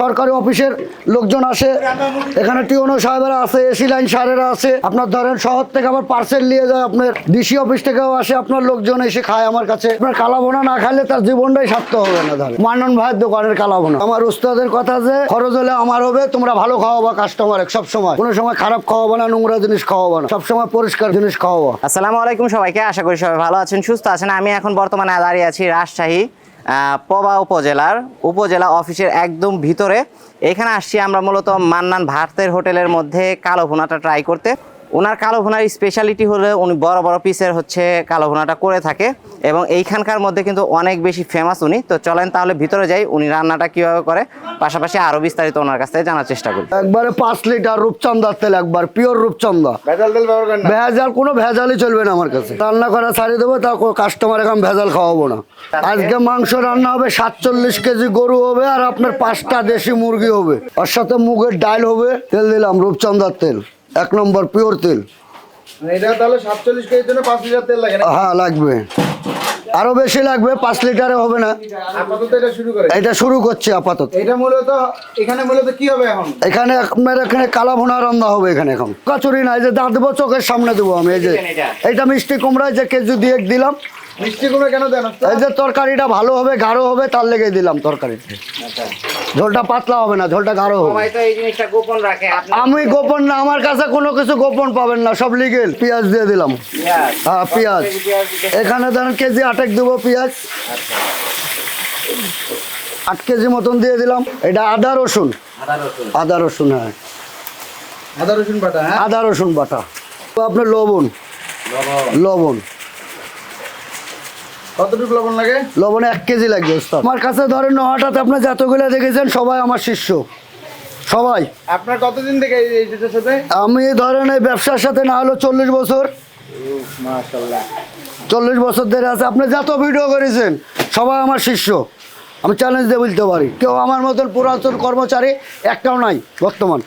সরকারি অফিসের লোকজন আসে। এখানে টিওনো সাহেবেরা আছে এসি লাইন সারেরা আছে। আপনার ধরেন শহর থেকে আবার পার্সেল নিয়ে যায়, আপনার ডিসি অফিস থেকেও আসে, আপনার লোকজন এসে খায় আমার কাছে। আপনার কালাবোনা না খাইলে তার জীবনটাই সার্থক হবে না ধরেন মানন ভাইয়ের দোকানের কালাবোনা আমার উস্তাদের কথা যে, খরচ হলে আমার হবে, তোমরা ভালো খাওয়াবা কাস্টমার সব সময় কোনো সময় খারাপ খাওয়াবো না, নোংরা জিনিস খাওয়াবো না। সবসময় পরিষ্কার জিনিস খাওয়াবো। আসসালামু আলাইকুম সবাইকে, আশা করি সবাই ভালো আছেন, সুস্থ আছেন। আমি এখন বর্তমানে দাঁড়িয়ে আছি রাজশাহী। পবা উপজেলার উপজেলা অফিসের একদম ভিতরে। এখানে আসছি আমরা মূলত মান্নান ভারতের হোটেলের মধ্যে কালো ভুনাটা ট্রাই করতে। ওনার কালো ভুনার স্পেশালিটি হলে উনি বড় বড় পিসের হচ্ছে কালো ভুনাটা করে থাকে এবং এইখানকার মধ্যে কিন্তু অনেক বেশি ফেমাস উনি। তো চলেন তাহলে ভিতরে যাই উনি রান্নাটা কীভাবে করে পাশাপাশি আরও বিস্তারিত ওনার কাছ থেকে জানার চেষ্টা করি। একবারে পাঁচ লিটার রূপচন্দার তেল একবার পিওর রূপচন্দা ভেজাল কোনো ভেজালই চলবে না আমার কাছে। রান্না করা ছাড়িয়ে দেবো তা কাস্টমার এখন ভেজাল খাওয়াবো না। আজকে মাংস রান্না হবে সাতচল্লিশ কেজি গরু হবে আর আপনার পাঁচটা দেশি মুরগি হবে। ওর সাথে মুগের ডাল হবে তেল দিলাম রূপচন্দার তেল। এক নম্বর পিওর তেল। মানে এটা তাহলে সাতচল্লিশ কেজির জন্য পাঁচ লিটার তেল লাগে হ্যাঁ লাগবে। আরও বেশি লাগবে পাঁচ লিটারে হবে না। আপাতত এটা শুরু করে এটা শুরু করছি আপাতত। এটা মূলত এখানে মূলত কি হবে এখন? এখানে আপনার এখানে কালা ভুনা রান্না হবে এখানে এখন। কচুরি নাই যে দাঁত দেবো চোখের সামনে দেবো আমি এই যে। এইটা মিষ্টি কুমড়া যে কেজি দিয়ে দিলাম। মিষ্টি কেন দেন এই যে তরকারিটা ভালো হবে গাঢ় হবে তার লেগে দিলাম তরকারিটা ঝোলটা পাতলা হবে না ঝোলটা গাঢ় হবে। আমি গোপন না আমার কাছে কোনো কিছু গোপন পাবেন না সব লিগেল পেঁয়াজ দিয়ে দিলাম। হ্যাঁ পেঁয়াজ। এখানে ধরেন কেজি আটেক দেবো পেঁয়াজ। আট কেজি মতন দিয়ে দিলাম। এটা আদা রসুন। আদা রসুন। হ্যাঁ। আদা রসুন বাটা হ্যাঁ? আদা রসুন বাটা। তো আপনার লবণ। লবণ। কতটুকু লবণ লাগে? লবণ এক কেজি লাগবে ওস্তাদ আমার কাছে ধরেন নহটাতে আপনার যতগুলো দেখেছেন সবাই আমার শিষ্য। সবাই। আপনার কতদিন থেকে এই যেটার সাথে? আমি ধরেন এই ব্যবসার সাথে না হলো চল্লিশ বছর। মাশাআল্লাহ। চল্লিশ বছর ধরে আছে। আপনি যত ভিডিও করেছেন সবাই আমার শিষ্য। আমি চ্যালেঞ্জ দিয়ে বলতে পারি। কেউ আমার মতন পুরাতন কর্মচারী একটাও নাই বর্তমান।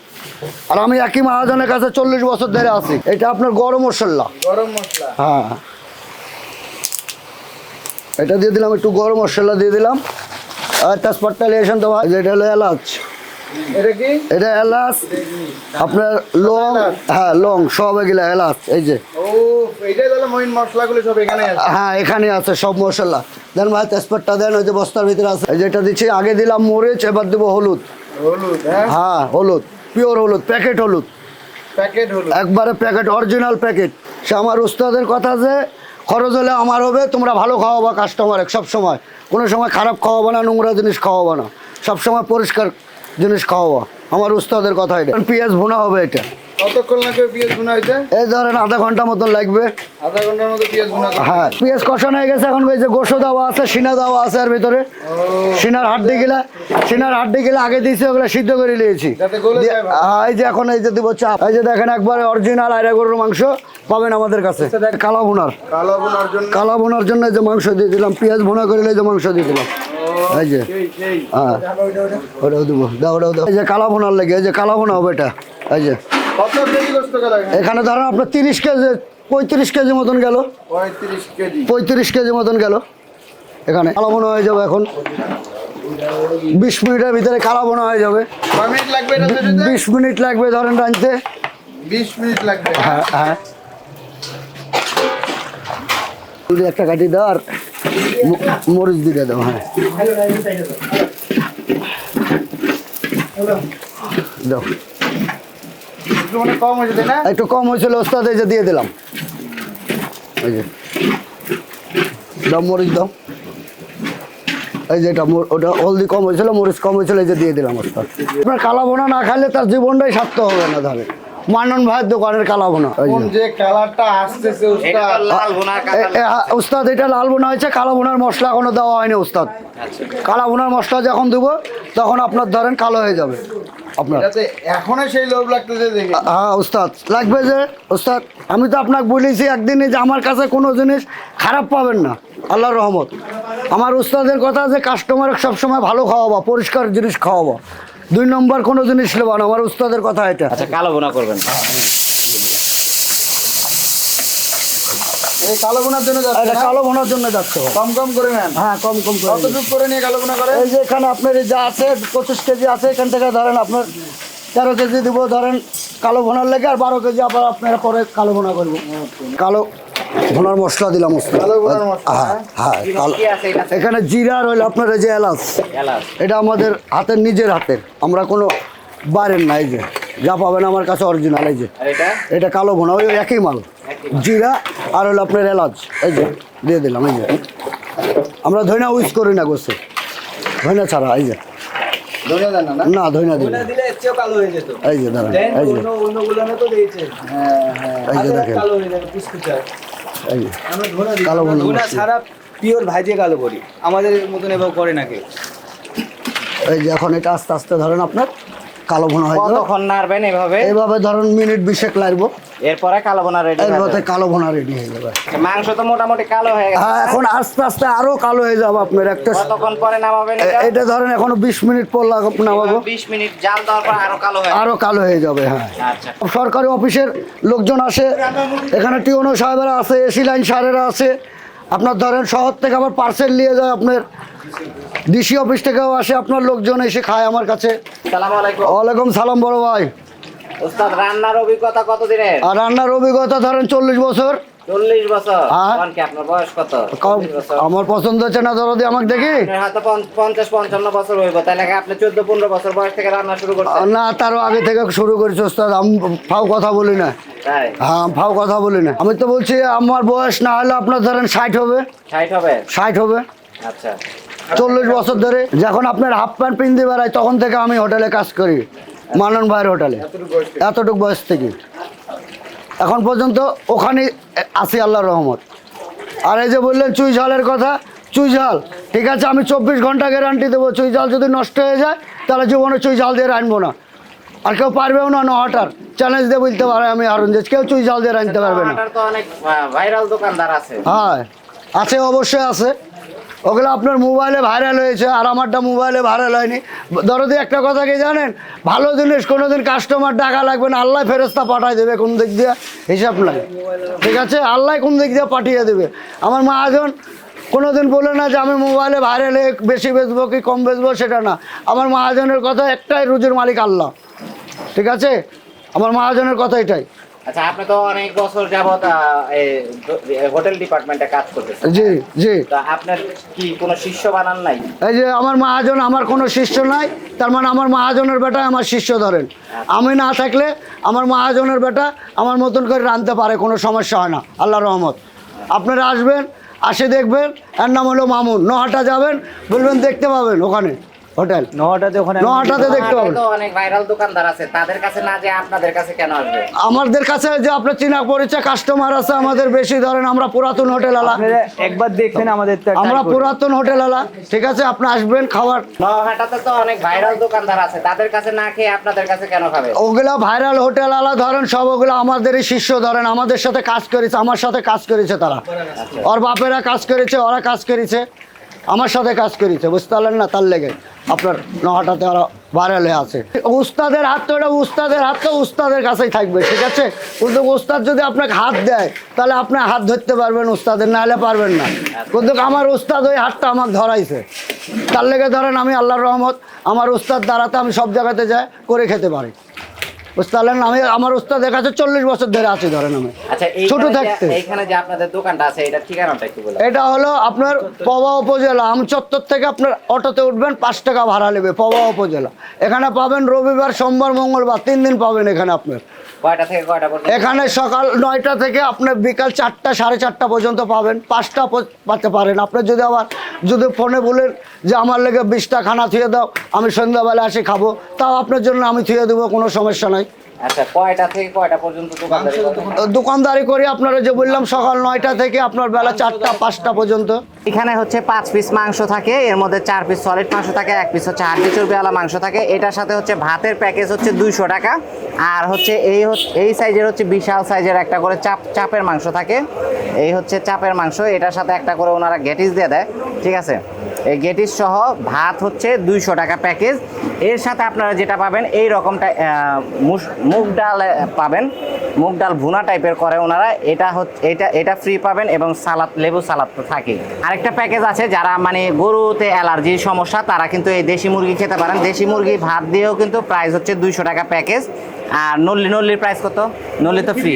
আর আমি একই মহাজনের কাছে চল্লিশ বছর ধরে আছি। এটা আপনার গরম মশলা। গরম মশলা। হ্যাঁ। এটা দিয়ে দিলাম একটু গরম মশলা দিয়ে দিলাম। আর তেজপাতটা লেসন দেওয়া। যেটা হলো এলাচ। এটা এলাচ আপনার লং হ্যাঁ লং সব এগুলো এলাচ এই যে। হ্যাঁ এখানে আছে সব মশলা। দেন ভাই তেজপাতটা দেন ওই যে বস্তার ভিতরে আছে। যেটা দিচ্ছি আগে দিলাম মরিচ এবার দেবো হলুদ। হলুদ হ্যাঁ? হ্যাঁ হলুদ পিওর হলুদ প্যাকেট হলুদ। প্যাকেট হলুদ। একবারে প্যাকেট অরিজিনাল প্যাকেট সে আমার উস্তাদের কথা যে খরচ হলে আমার হবে, তোমরা ভালো খাওয়াবা কাস্টমার সময় কোনো সময় খারাপ খাওয়াবো না, নোংরা জিনিস খাওয়াবো না। সবসময় পরিষ্কার জিনিস খাওয়াবো। আমার উস্তাদের কথা এটা পেঁয়াজ ভোনা হবে এটা। কতক্ষণ লাগবে পেঁয়াজ ভুনা হইতে? এই ধরেন আধা ঘণ্টা মতন লাগবে। আধা ঘণ্টার মতো পেঁয়াজ ভুনা হ্যাঁ পেঁয়াজ কষানো হয়ে গেছে এখন ওই যে গোসো দেওয়া আছে সিনা দেওয়া আছে আর ভিতরে। সিনার হাড্ডি গিলা সিনার হাড্ডি গিলা আগে দিয়েছি ওগুলো সিদ্ধ করে নিয়েছি। হ্যাঁ, এই যে এখন এই যে দিব চাপ এই যে দেখেন একবারে অরিজিনাল আয়রা গরুর মাংস পাবেন আমাদের কাছে। কালা ভুনার। কালো ভুনার জন্য কালা ভুনার জন্য যে মাংস দিয়ে দিলাম পেঁয়াজ ভুনা করে যে মাংস দিয়ে দিলাম। এই যে। হ্যাঁ। ওটাও দেবো দাও ওটাও দাও। এই যে কালা ভুনার লেগে এই যে কালা ভুনা হবে এটা। এই যে। এখানে ধরেন আপনার তিরিশ কেজি, পঁয়ত্রিশ কেজি মতন গেল। পঁয়ত্রিশ কেজি মতন গেল। এখানে কালো বোনা হয়ে যাবে এখন। বিশ মিনিটের ভিতরে কালো বোনা হয়ে যাবে। বিশ মিনিট লাগবে ধরেন রাঁধতে। বিশ মিনিট হ্যাঁ। হ্যাঁ একটা কাটি দাও আর মরিচ দিয়ে দাও হ্যাঁ। দাও। একটু মানে একটু কম হয়েছিল, ওস্তাদ এই যে দিয়ে দিলাম। এই যে। দাও মরিচ দাও। এই যে এটা ওটা হলদি কম হয়েছিল, মরিচ কম হয়েছিল, এই যে দিয়ে দিলাম, ওস্তাদ। আপনার কালা বোনা না খাইলে তার জীবনটাই সার্থক হবে না ধরে মানন ভাইয়ের দোকানের কালা বোনা। যে। যে কালারটা আসতেছে উস্তাদ। এটা লাল বোনা হয়েছে কালো বোনার মশলা এখনও দেওয়া হয়নি উস্তাদ। কালা বোনার মশলা যখন দেবো তখন আপনার ধরেন কালো হয়ে যাবে। আপনার। এখনও সেই লোভ লাগতেছে হ্যাঁ উস্তাদ লাগবে যে উস্তাদ আমি তো আপনাকে বলেছি একদিনই যে আমার কাছে কোনো জিনিস খারাপ পাবেন না আল্লাহর রহমত। আমার উস্তাদের কথা যে কাস্টমার সবসময় ভালো খাওয়াবা পরিষ্কার জিনিস খাওয়াবা। দুই নম্বর কোনো জিনিস নেবা না আমার উস্তাদের কথা এটা। আচ্ছা কালো ভুনা করবেন। এই কালো বোনার জন্য যাচ্ছে এটা কালো ভোনার জন্য যাচ্ছে। কম কম করে নেন। হ্যাঁ কম কম করে। কতটুকু করে নিয়ে কালো বোনা করে এই যে এখানে আপনার এই যা আছে পঁচিশ কেজি আছে এখান থেকে ধরেন আপনার তেরো কেজি দিব ধরেন কালো ভোনার লেগে আর বারো কেজি আবার আপনারা পরে কালো ভোনা করব। কালো ভোনার মশলা দিলাম হ্যাঁ হ্যাঁ আছে এটা এখানে জিরা রইল আপনার এই যে এলাচ। এটা আমাদের হাতের নিজের হাতের। আমরা কোনো বাইরের নাই যে। যা পাবেন আমার কাছে অরিজিনাল এই যে। এটা? কালো ভোনা ওই একই মাল। জিরা আর হলো আপনার এলাচ এই যে। দিয়ে দিলাম এই যে। আমরা ধইনা ইউজ করি না গোসে ধইনা ছাড়া এই যে। না ধইনা দিলে হয়ে এই যে দাঁড়ান এই যে। হ্যাঁ হ্যাঁ। এই যে দেখেন। কালো মারছি। ছাড়া পিওর ভাজিয়ে কালো করি আমাদের মতন এভাবে করে না কেউ এই যে এখন এটা আস্তে আস্তে ধরেন আপনার। কালো ভোনা হয়ে যাবে। কতক্ষণ নাড়বেন এভাবে? এইভাবে ধরুন মিনিট বিশেক লাগবো। এরপরে কালো বোনা রেডি এইভাবে কালো ভোনা রেডি হয়ে যাবে। মাংস তো মোটামুটি কালো হয়ে গেছে। হ্যাঁ এখন আস্তে আস্তে আরও কালো হয়ে যাবে আপনার একটা কতক্ষণ পরে নামাবেন এটা? ধরেন এখনও বিশ মিনিট পর লাগ- নামাবো। বিশ মিনিট জাল দেওয়ার পর আরও কালো হয়ে আরও কালো হয়ে যাবে হ্যাঁ। আচ্ছা। সরকারি অফিসের লোকজন আসে এখানে টিউনো সাহেবেরা আছে এসি লাইন সারেরা আছে। আপনার ধরেন শহর থেকে আবার পার্সেল নিয়ে যায় আপনার। ডিসি অফিস থেকেও আসে আপনার লোকজন এসে খায় আমার কাছে। ওয়ালাইকুম সালাম বড় ভাই। রান্নার অভিজ্ঞতা কত দিনের আর রান্নার অভিজ্ঞতা ধরেন চল্লিশ বছর। চল্লিশ বছর? হ্যাঁ। কোন কি আপনার বয়স কত? কারণ 40 বছর। আমার পছন্দ হচ্ছে না ধরো আমাকে দেখি। হয়তো পঞ্চাশ পঞ্চান্ন বছর হইব তাহলে আপনি চোদ্দ পনেরো বছর বয়স থেকে রান্না শুরু করছেন। না তারও আগে থেকে শুরু করেছি ওস্তাদ আমি ফাও কথা বলি না। হ্যাঁ ফাও কথা বলি না। আমি তো বলছি আমার বয়স না হলে আপনার ধরেন ষাট হবে। ষাট হবে? ষাট হবে। আচ্ছা। চল্লিশ বছর ধরে যখন আপনার হাফ প্যান্ট পিনতে বেড়াই তখন থেকে আমি হোটেলে কাজ করি মানন ভাইয়ের হোটেলে। এতটুকু বয়স থেকে। এখন পর্যন্ত ওখানে আছি আল্লাহর রহমত। আর এই যে বললেন চুই ঝালের কথা চুই ঝাল ঠিক আছে আমি চব্বিশ ঘণ্টা গ্যারান্টি দেবো চুই ঝাল যদি নষ্ট হয়ে যায় তাহলে জীবনে চুই ঝাল দিয়ে রানবো না। আর কেউ পারবেও না নহটার চ্যালেঞ্জ দিয়ে বলতে পারে আমি আরুন যে কেউ চুই ঝাল দিয়ে রানতে পারবে না। হ্যাঁ আছে অবশ্যই আছে। ওগুলো আপনার মোবাইলে ভাইরাল হয়েছে আর আমারটা মোবাইলে ভাইরাল হয়নি। দরদি একটা কথা কি জানেন? ভালো জিনিস কোনো দিন কাস্টমার টাকা লাগবে না, আল্লাহ ফেরস্তা পাঠাই দেবে, কোন দিক দিয়ে? হিসাব নাই। ঠিক আছে? আল্লাহ কোন দিক দিয়ে পাঠিয়ে দেবে। আমার মহাজন কোনোদিন বলে না যে আমি মোবাইলে ভাইরাল বেশি বেচবো কি কম বেচবো, সেটা না। আমার মহাজনের কথা, একটাই রুজির মালিক আল্লাহ। ঠিক আছে? আমার মহাজনের কথা এটাই। আচ্ছা আপনি তো অনেক বছর যাবত হোটেল ডিপার্টমেন্টে কাজ করতেছেন। জি জি। তা আপনার কি কোনো শিষ্য বানান নাই? এই যে আমার মহাজন আমার কোনো শিষ্য নাই। তার মানে আমার মহাজনের বেটা আমার শিষ্য ধরেন। আমি না থাকলে আমার মহাজনের বেটা আমার মতন করে রাঁধতে পারে কোনো সমস্যা হয় না। আল্লাহ রহমত। আপনারা আসবেন আসে দেখবেন এর নাম হলো মামুন। নহাটা যাবেন বলবেন দেখতে পাবেন ওখানে। হোটেল? নটাতে ওখানে নহাটাতে দেখতে পাবেন তো অনেক ভাইরাল দোকানদার আছে। তাদের কাছে না যে আপনাদের কাছে কেন আসবে? আমাদের কাছে যে আপনার চিনা পরিচয় কাস্টমার আছে আমাদের বেশি ধরেন আমরা পুরাতন হোটেল আলা। একবার দেখবেন আমাদের আমরা পুরাতন হোটেল আলা। ঠিক আছে আপনি আসবেন খাবার নহাটাতে তো অনেক ভাইরাল দোকানদার আছে। তাদের কাছে না খেয়ে আপনাদের কাছে কেন খাবে? ওগুলা ভাইরাল হোটেল আলা ধরেন সব ওগুলো আমাদেরই শিষ্য ধরেন আমাদের সাথে কাজ করেছে আমার সাথে কাজ করেছে তারা। ওর বাপেরা কাজ করেছে ওরা কাজ করেছে। আমার সাথে কাজ করেছে, বুঝতে পারলেন না? তার লেগে আপনার নহাটাতে ওরা ভাইরাল হয়ে আছে। উস্তাদের হাত তো এটা উস্তাদের হাত তো উস্তাদের কাছেই থাকবে, ঠিক আছে? কিন্তু উস্তাদ যদি আপনাকে হাত দেয়, তাহলে আপনি হাত ধরতে পারবেন উস্তাদের না হলে পারবেন না। কিন্তু আমার উস্তাদ ওই হাতটা আমাকে ধরাইছে। তার লেগে ধরেন আমি আল্লাহর রহমত, আমার উস্তাদ দ্বারাতে আমি সব জায়গাতে যাই, করে খেতে পারি। পারলেন আমি আমার উস্তাদের কাছে চল্লিশ বছর ধরে আছি ধরেন আমি। আচ্ছা ছোট থাকতে। যে- যে আপনাদের দোকানটা আছে এটা ঠিকানাটা একটু বলে এটা হলো আপনার পবা উপজেলা আম চত্বর থেকে আপনার অটোতে উঠবেন পাঁচ টাকা ভাড়া নেবে পবা উপজেলা। এখানে পাবেন রবিবার সোমবার মঙ্গলবার তিন দিন পাবেন এখানে আপনার। এখানে সকাল নয়টা থেকে আপনি বিকাল চারটা, সাড়ে চারটা পর্যন্ত পাবেন। পাঁচটা পাতে পারেন। আপনি যদি আবার যদি ফোনে বলেন যে আমার লেগে বিশটা খানা থুয়ে দাও, আমি সন্ধ্যাবেলা আসে, খাব। তাও আপনার জন্য আমি থুয়ে দেবো, কোনো সমস্যা নাই। আচ্ছা কয়টা থেকে কয়টা পর্যন্ত দোকানদারি দোকানদারি করি আপনারা যে বললাম সকাল নয়টা থেকে আপনার বেলা চারটা পাঁচটা পর্যন্ত। এখানে হচ্ছে পাঁচ পিস মাংস থাকে এর মধ্যে চার পিস সলিড মাংস থাকে এক পিস হচ্ছে হাড্ডি চর্বিওয়ালা মাংস থাকে। এটার সাথে হচ্ছে ভাতের প্যাকেজ হচ্ছে দুইশো টাকা। আর হচ্ছে এই এই সাইজের হচ্ছে বিশাল সাইজের একটা করে চাপ চাপের মাংস থাকে। এই হচ্ছে চাপের মাংস এটার সাথে একটা করে ওনারা গেটিস দিয়ে দেয় ঠিক আছে? গেটিস সহ ভাত হচ্ছে দুইশো টাকা প্যাকেজ। এর সাথে আপনারা যেটা পাবেন, এই রকমটা মুগ ডাল পাবেন। মুগ ডাল ভুনা টাইপের করে ওনারা। এটা এটা এটা ফ্রি পাবেন এবং সালাদ, লেবু সালাদ তো থাকেই। আরেকটা প্যাকেজ আছে যারা মানে গরুতে অ্যালার্জির সমস্যা, তারা কিন্তু এই দেশি মুরগি খেতে পারেন। দেশি মুরগি ভাত দিয়েও কিন্তু প্রাইস হচ্ছে দুইশো টাকা প্যাকেজ। আর নল্লি, নল্লির প্রাইস কত? নল্লি তো ফ্রি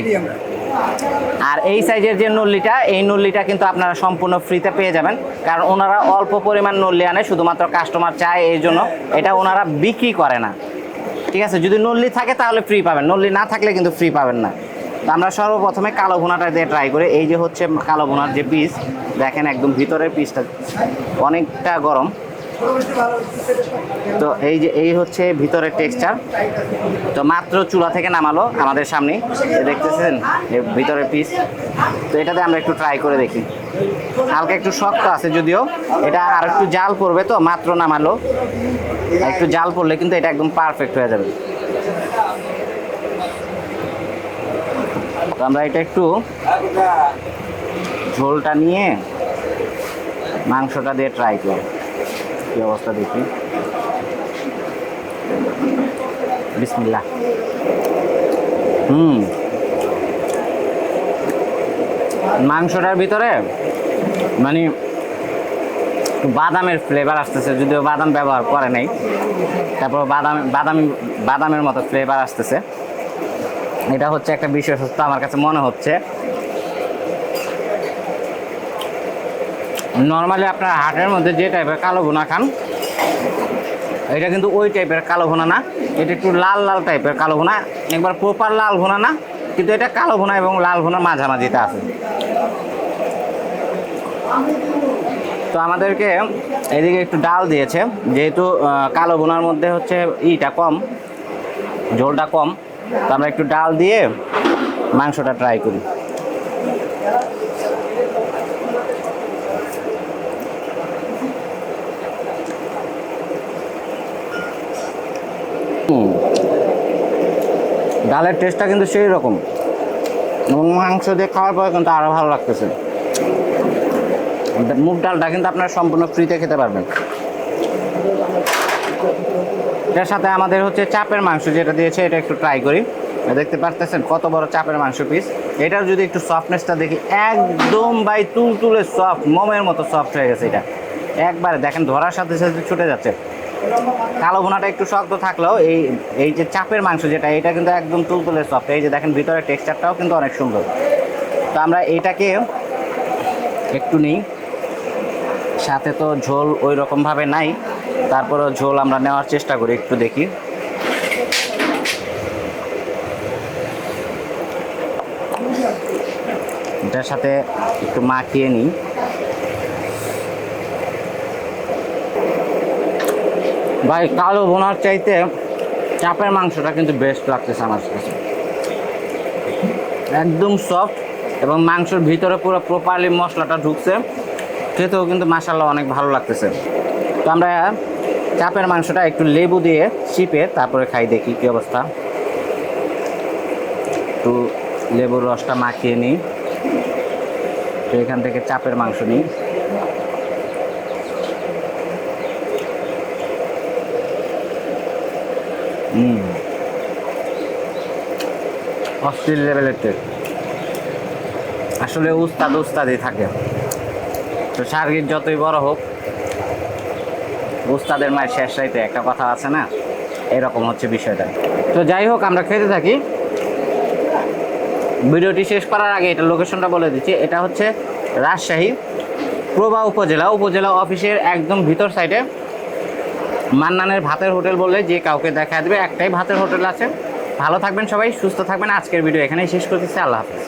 আর এই সাইজের যে নল্লিটা, এই নল্লিটা কিন্তু আপনারা সম্পূর্ণ ফ্রিতে পেয়ে যাবেন। কারণ ওনারা অল্প পরিমাণ নল্লি আনে, শুধুমাত্র কাস্টমার চায় এই জন্য। এটা ওনারা বিক্রি করে না। ঠিক আছে, যদি নল্লি থাকে তাহলে ফ্রি পাবেন। নল্লি না থাকলে কিন্তু ফ্রি পাবেন না। তো আমরা সর্বপ্রথমে কালো ভুনাটা দিয়ে ট্রাই করি। এই যে হচ্ছে কালো ভুনার যে পিস দেখেন একদম ভিতরের পিসটা অনেকটা গরম। তো এই যে, এই হচ্ছে ভিতরের টেক্সচার তো মাত্র চুলা থেকে নামালো আমাদের সামনে। দেখতেছেন ভিতরের পিস তো এটাতে আমরা একটু ট্রাই করে দেখি। হালকা একটু শক্ত আছে যদিও। এটা আর একটু জাল পড়বে তো, মাত্র নামালো। একটু জাল পড়লে কিন্তু এটা একদম পারফেক্ট হয়ে যাবে। তো আমরা এটা একটু ঝোলটা নিয়ে মাংসটা দিয়ে ট্রাই করি। অবস্থা দেখি। বিসমিল্লাহ। হুম। মাংসটার ভিতরে মানে বাদামের ফ্লেভার আসতেছে, যদিও বাদাম ব্যবহার করে নাই। তারপর বাদাম বাদাম, বাদামের মতো ফ্লেভার আসতেছে। এটা হচ্ছে একটা বিশেষত্ব আমার কাছে মনে হচ্ছে। নর্মালি আপনার হাটের মধ্যে যে টাইপের কালো ভুনা খান, এটা কিন্তু ওই টাইপের কালো ভুনা না। এটা একটু লাল লাল টাইপের কালো ভুনা, একবার প্রপার লাল ভুনা না, কিন্তু এটা কালো ভুনা এবং লাল ভুনা মাঝামাঝিতে আছে। তো আমাদেরকে এদিকে একটু ডাল দিয়েছে, যেহেতু কালো ভুনার মধ্যে হচ্ছে ইটা কম, ঝোলটা কম, তো আমরা একটু ডাল দিয়ে মাংসটা ট্রাই করি। ডালের টেস্টটা কিন্তু সেই রকম এবং মাংস দিয়ে খাওয়ার পরে কিন্তু আরও ভালো লাগতেছে। মুগ ডালটা কিন্তু আপনারা সম্পূর্ণ ফ্রিতে খেতে পারবেন। এটার সাথে আমাদের হচ্ছে চাপের মাংস যেটা দিয়েছে, এটা একটু ট্রাই করি। দেখতে পারতেছেন কত বড় চাপের মাংস পিস এটার যদি একটু সফটনেসটা দেখি, একদম বাই তুল তুলে সফট মোমের মতো সফট হয়ে গেছে এটা। একবারে দেখেন ধরার সাথে সাথে ছুটে যাচ্ছে। কালো ভুনাটা একটু শক্ত থাকলেও এই এই যে চাপের মাংস যেটা, এটা কিন্তু একদম তুলতুলে সফট এই যে দেখেন, ভিতরে টেক্সচারটাও কিন্তু অনেক সুন্দর। তো আমরা এটাকে একটু নিই। সাথে তো ঝোল ওই রকমভাবে নাই। তারপরেও ঝোল আমরা নেওয়ার চেষ্টা করি, একটু দেখি। এটার সাথে একটু মাখিয়ে নিই। ভাই, কালো বোনার চাইতে চাপের মাংসটা কিন্তু বেস্ট লাগতেছে আমার কাছে। একদম সফট এবং মাংসের ভিতরে পুরো প্রপারলি মশলাটা ঢুকছে। খেতেও কিন্তু মাসাল্লাহ অনেক ভালো লাগতেছে। তো আমরা চাপের মাংসটা একটু লেবু দিয়ে চিপে তারপরে খাই, দেখি কী অবস্থা। একটু লেবুর রসটা মাখিয়ে নিই। তো এখান থেকে চাপের মাংস নিই। হুম। অস্থির লেভেলের টেস্ট আসলে উস্তাদ উস্তাদই থাকে। তো সার্গির যতই বড় হোক, উস্তাদের মায়ের শেষ রাইতে একটা কথা আছে না? এরকম হচ্ছে বিষয়টা। তো যাই হোক, আমরা খেতে থাকি। ভিডিওটি শেষ করার আগে এটা লোকেশনটা বলে দিচ্ছি। এটা হচ্ছে রাজশাহী প্রভা উপজেলা। উপজেলা অফিসের একদম ভিতর সাইডে মান্নানের ভাতের হোটেল বললে যে কাউকে দেখা দেবে, একটাই ভাতের হোটেল আছে। ভালো থাকবেন সবাই, সুস্থ থাকবেন। আজকের ভিডিও এখানেই শেষ করতেছি। আল্লাহ হাফেজ।